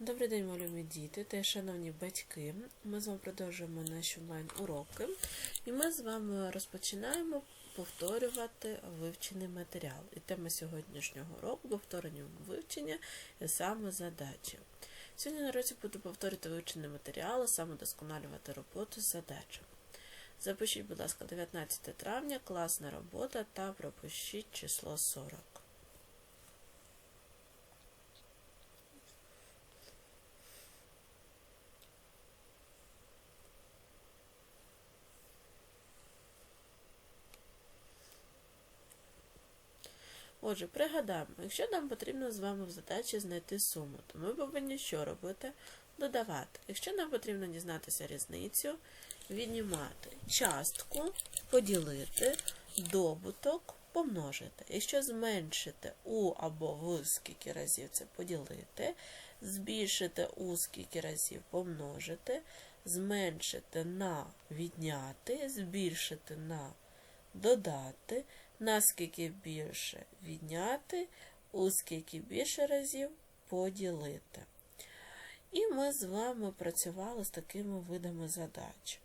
Добрий день, мої любі діти та шановні батьки. Ми з вами продовжуємо наші онлайн-уроки, і ми з вами розпочинаємо повторювати вивчений матеріал. І тема сьогоднішнього уроку повторення вивчення і саме задачі. Сьогодні на буду повторювати вивчений матеріал, а саме досконалювати роботу з задачами. Запишіть, будь ласка, 19 травня, класна робота та пропишіть число 40. Отже, пригадаємо, якщо нам потрібно з вами в задачі знайти суму, то ми повинні що робити? Додавати. Якщо нам потрібно дізнатися різницю, віднімати частку, поділити, добуток, помножити. Якщо зменшити у або в скільки разів це поділити, збільшити у скільки разів помножити, зменшити на відняти, збільшити на додати, наскільки більше відняти, у скільки більше разів поділити. І ми з вами працювали з такими видами задач.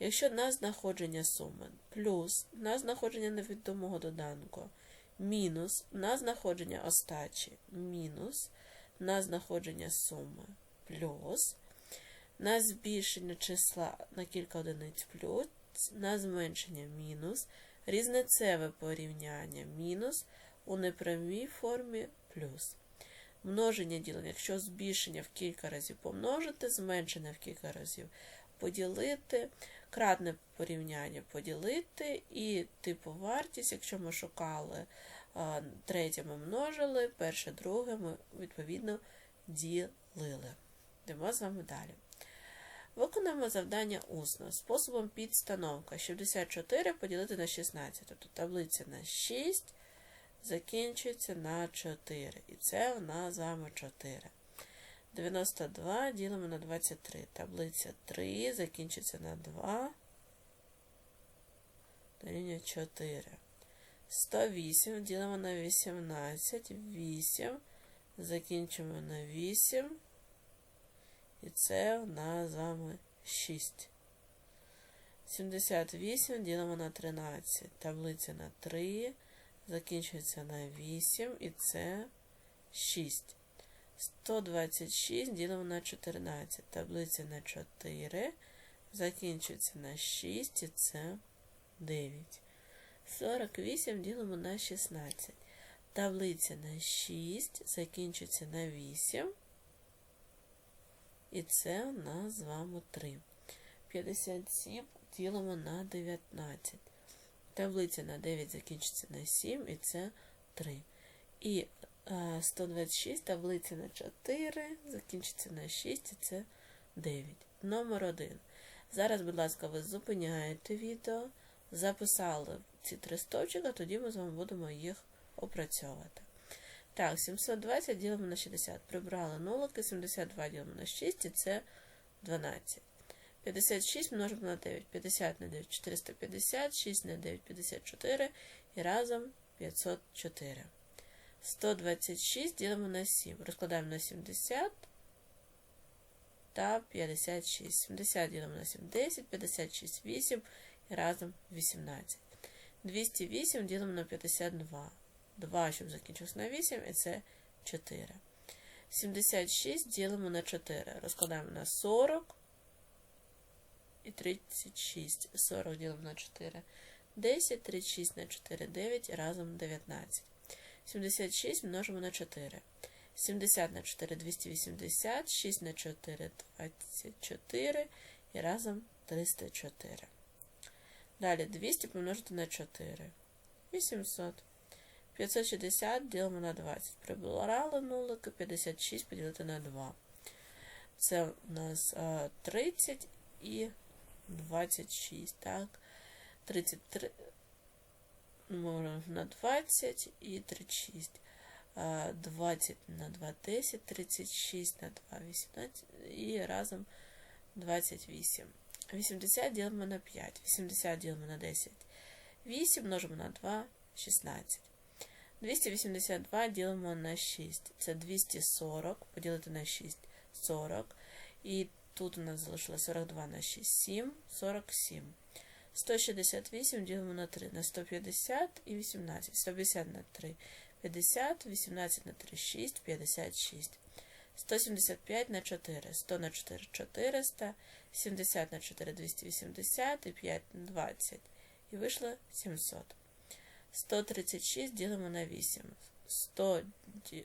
Якщо на знаходження суми плюс на знаходження невідомого доданку, мінус на знаходження остачі, мінус на знаходження суми плюс, на збільшення числа на кілька одиниць плюс, на зменшення мінус, різницеве порівняння мінус, у непрямій формі плюс. Множення ділення, якщо збільшення в кілька разів помножити, зменшення в кілька разів поділити, кратне порівняння поділити, і типу вартість, якщо ми шукали третє, ми множили, перше, друге ми відповідно ділили. Йдемо з вами далі. Виконуємо завдання усно способом підстановка 64 поділити на 16. Тобто таблиця на 6 закінчується на 4. І це у нас з вами 4. 92 ділимо на 23. Таблиця 3 закінчиться на 2. Дорівнює 4. 108 ділимо на 18. 8. Закінчимо на 8. І це у нас з вами 6. 78 ділимо на 13. Таблиця на 3. Закінчується на 8. І це 6. 126 ділимо на 14. Таблиця на 4. Закінчується на 6. І це 9. 48 ділимо на 16. Таблиця на 6. Закінчується на 8. І це у нас з вами 3. 57 ділимо на 19. Таблиця на 9 закінчиться на 7, і це 3. І 126 таблиця на 4, закінчиться на 6, і це 9. Номер 1. Зараз, будь ласка, ви зупиняєте відео, записали ці три стовпчика, тоді ми з вами будемо їх опрацьовувати. Так, 720 ділимо на 60. Прибрали нулики, 72 ділимо на 6, і це 12. 56 множимо на 9. 50 на 9, 450, 6 на 9, 54 і разом 504. 126 ділимо на 7. Розкладаємо на 70 та 56. 70 ділимо на 7, 10, 56, 8 і разом 18. 208 ділимо на 52. 2, щоб закінчилось на 8, і це 4. 76 ділимо на 4. Розкладаємо на 40 і 36. 40 ділимо на 4. 10, 36 на 4, 9 і разом 19. 76 множимо на 4. 70 на 4 280, 6 на 4 24 і разом 304. Далі 200 помножити на 4. 800. 560 ділимо на 20. Прибирали нулики, 56 поділити на 2. Це у нас 30 і 26. Так. 33 на 20 і 36. 20 на 2 10, 36 на 2 18 і разом 28. 80 ділимо на 5. 80 ділимо на 10. 8 множимо на 2 16. 282 ділимо на 6. Це 240, поділити на 6 40. І тут у нас залишилось 42 на 6, 7, 47. 168 ділимо на 3 на 150 і 18. 150 на 3 50, 18 на 3 6, 56. 175 на 4, 100 на 4 400, 70 на 4 280 і 5 20. І вийшло 700. 136 ділимо на 8. 100 ді...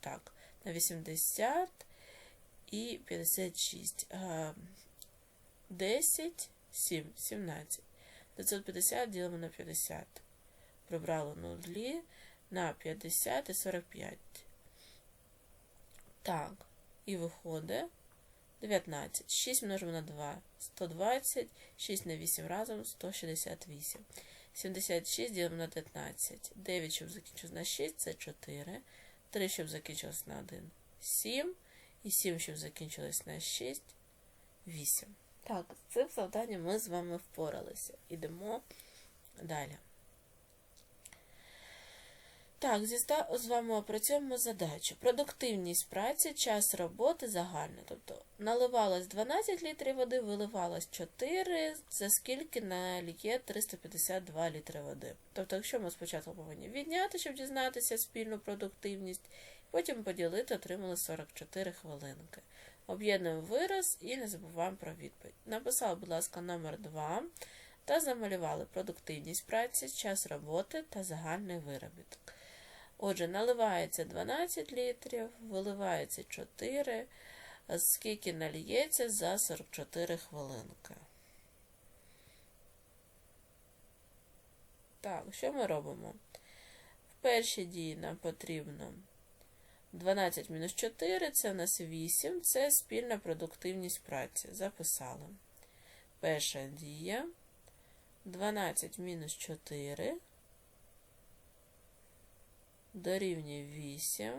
так, на 80 і 56. А, 10, 7, 17. 950 ділимо на 50. Прибрало нулі на 50 і 45. Так, і виходить 19. 6 множимо на 2, 120, 6 на 8 разом 168. 76 ділимо на 19. 9, щоб закінчилось на 6, це 4. 3, щоб закінчилось на 1, 7. І 7, щоб закінчилось на 6, 8. Так, з цим завданням ми з вами впоралися. Ідемо далі. Так, з вами опрацюємо задачу. Продуктивність праці, час роботи загальне. Тобто наливалось 12 літрів води, виливалось 4, за скільки наліє 352 літри води. Тобто, якщо ми спочатку повинні відняти, щоб дізнатися спільну продуктивність, потім поділити, отримали 44 хвилинки. Об'єднуємо вираз і не забуваємо про відповідь. Написали, будь ласка, номер 2 та замалювали продуктивність праці, час роботи та загальний виробіток. Отже, наливається 12 літрів, виливається 4, скільки наліється за 44 хвилинки. Так, що ми робимо? В першій дії нам потрібно 12 мінус 4, це у нас 8, це спільна продуктивність праці. Записали. Перша дія. 12 мінус 4 дорівнює 8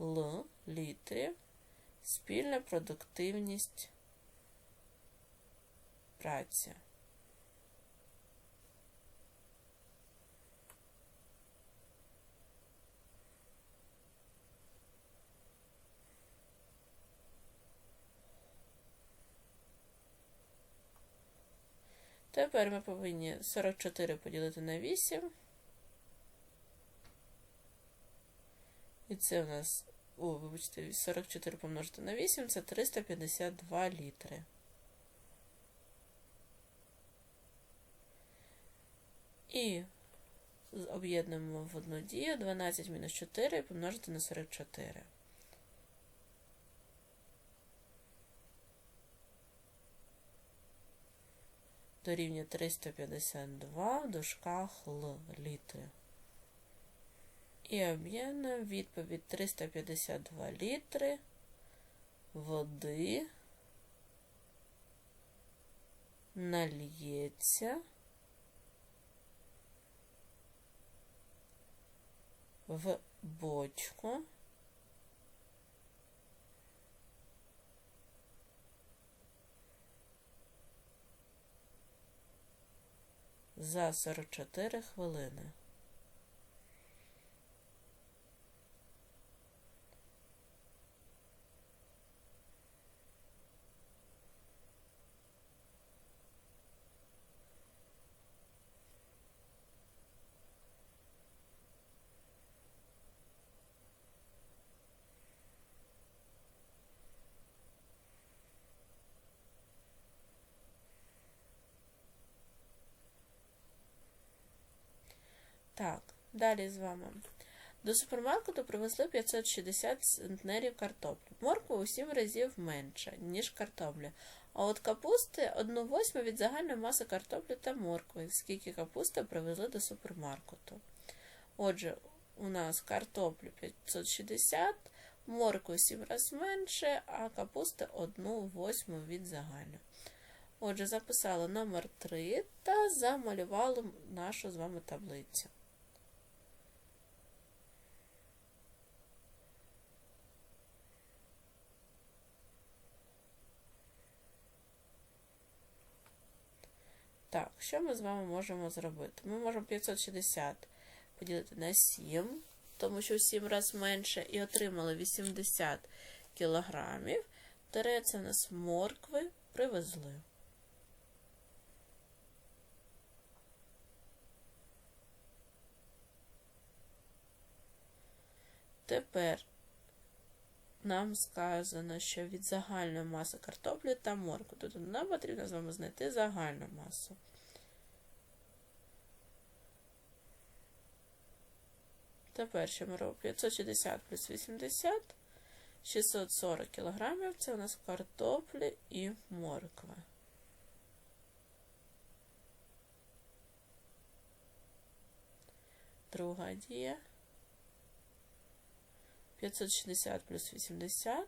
Л літрів. Спільна продуктивність праці. Тепер ми повинні 44 поділити на 8. І це у нас, о, вибачте, 44 помножити на 8, це 352 літри. І об'єднуємо в одну дію 12 мінус 4 помножити на 44. Дорівнює 352 в дужках Л літри. І об'єднуємо відповідь 352 літри води нальється в бочку за 44 хвилини. Так, далі з вами. До супермаркету привезли 560 центнерів картоплі. Морква у 7 разів менша, ніж картопля. А от капусти 1 восьму від загальної маси картоплі та моркви, скільки капусти привезли до супермаркету. Отже, у нас картоплю 560, моркви 7 разів менше, а капусти 1 восьму від загальної. Отже, записали номер 3 та замалювали нашу з вами таблицю. Так, що ми з вами можемо зробити? Ми можемо 560 поділити на 7, тому що в 7 разів менше, і отримали 80 кілограмів. Це у нас моркви привезли. Тепер нам сказано, що від загальної маси картоплі та моркви. Тобто нам потрібно з вами знайти загальну масу. Тепер що ми робимо? 560 плюс 80, 640 кілограмів. Це у нас картоплі і морква. Друга дія. 560 плюс 80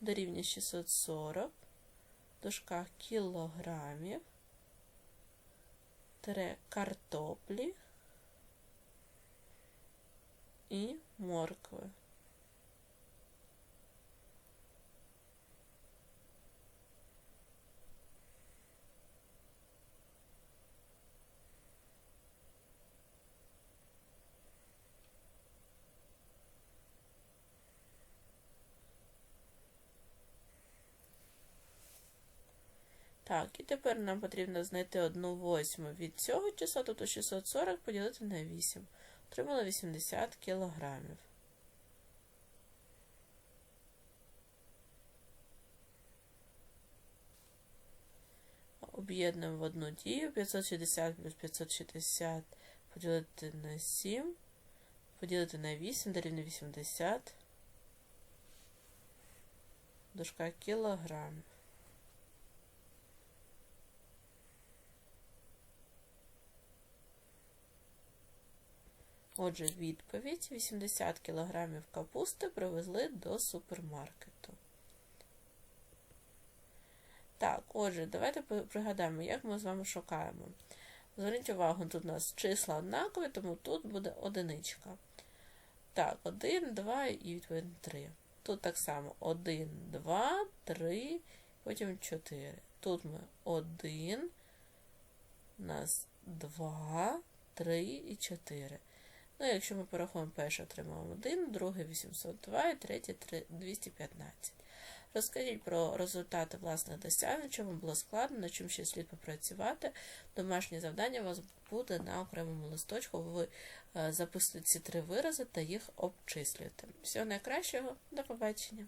дорівнює 640 в дужках кілограмів тире картоплі і моркви. Так, і тепер нам потрібно знайти одну восьму від цього числа, тобто 640 поділити на 8. Отримали 80 кілограмів. Об'єднуємо в одну дію 560 плюс 560 поділити на 7, поділити на 8, дорівнює 80. Дужка кілограмів. Отже, відповідь 80 кг капусти привезли до супермаркету. Так, отже, давайте пригадаємо, як ми з вами шукаємо. Зверніть увагу, тут у нас числа однакові, тому тут буде одиничка. Так, 1, 2 і відповідно 3. Тут так само 1, 2, 3, потім 4. Тут ми 1, у нас 2, 3 і 4. Ну, якщо ми порахуємо перше, отримаємо 1, друге 802 і третє 215. Розкажіть про результати власних досягнень, чому було складно, на чим ще слід попрацювати. Домашнє завдання у вас буде на окремому листочку. Ви записуєте ці три вирази та їх обчислюєте. Всього найкращого, до побачення!